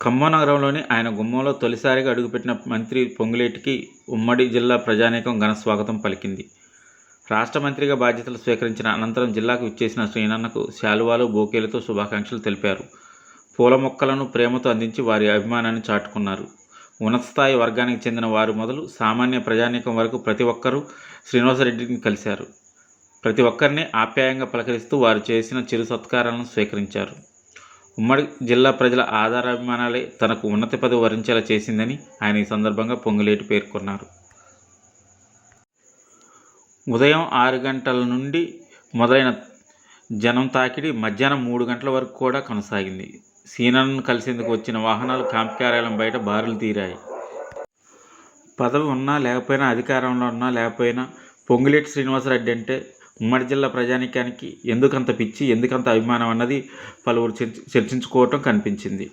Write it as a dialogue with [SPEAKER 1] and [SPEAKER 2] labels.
[SPEAKER 1] ఖమ్మం నగరంలోని ఆయన గుమ్మంలో తొలిసారిగా అడుగుపెట్టిన మంత్రి పొంగులేటికి ఉమ్మడి జిల్లా ప్రజానీకం ఘన స్వాగతం పలికింది. రాష్ట్ర మంత్రిగా బాధ్యతలు స్వీకరించిన అనంతరం జిల్లాకు ఇచ్చేసిన శ్రీనన్నకు శాలువాలు బోకేలతో శుభాకాంక్షలు తెలిపారు. పూల మొక్కలను ప్రేమతో అందించి వారి అభిమానాన్ని చాటుకున్నారు. ఉన్నత స్థాయి వర్గానికి చెందిన వారు మొదలు సామాన్య ప్రజానీకం వరకు ప్రతి ఒక్కరూ శ్రీనివాసరెడ్డిని కలిశారు. ప్రతి ఒక్కరిని ఆప్యాయంగా పలకరిస్తూ వారు చేసిన చిరు సత్కారాలను స్వీకరించారు. ఉమ్మడి జిల్లా ప్రజల ఆధారాభిమానాలే తనకు ఉన్నత పదవి వరించేలా చేసిందని ఆయన ఈ సందర్భంగా పొంగులేటి పేర్కొన్నారు. ఉదయం ఆరు గంటల నుండి మొదలైన జనం తాకిడి మధ్యాహ్నం మూడు గంటల వరకు కూడా కొనసాగింది. సీనన్ను కలిసేందుకు వచ్చిన వాహనాలు క్యాంప్ కార్యాలయం బయట బారులు తీరాయి. పదవి ఉన్నా లేకపోయినా అధికారంలో ఉన్నా లేకపోయినా పొంగులేటి శ్రీనివాసరెడ్డి అంటే ఉమ్మడి జిల్లా ప్రజానికానికి ఎందుకంత పిచ్చి ఎందుకంత అభిమానం అన్నది పలువురు చర్చ చర్చించుకోవటం కనిపించింది.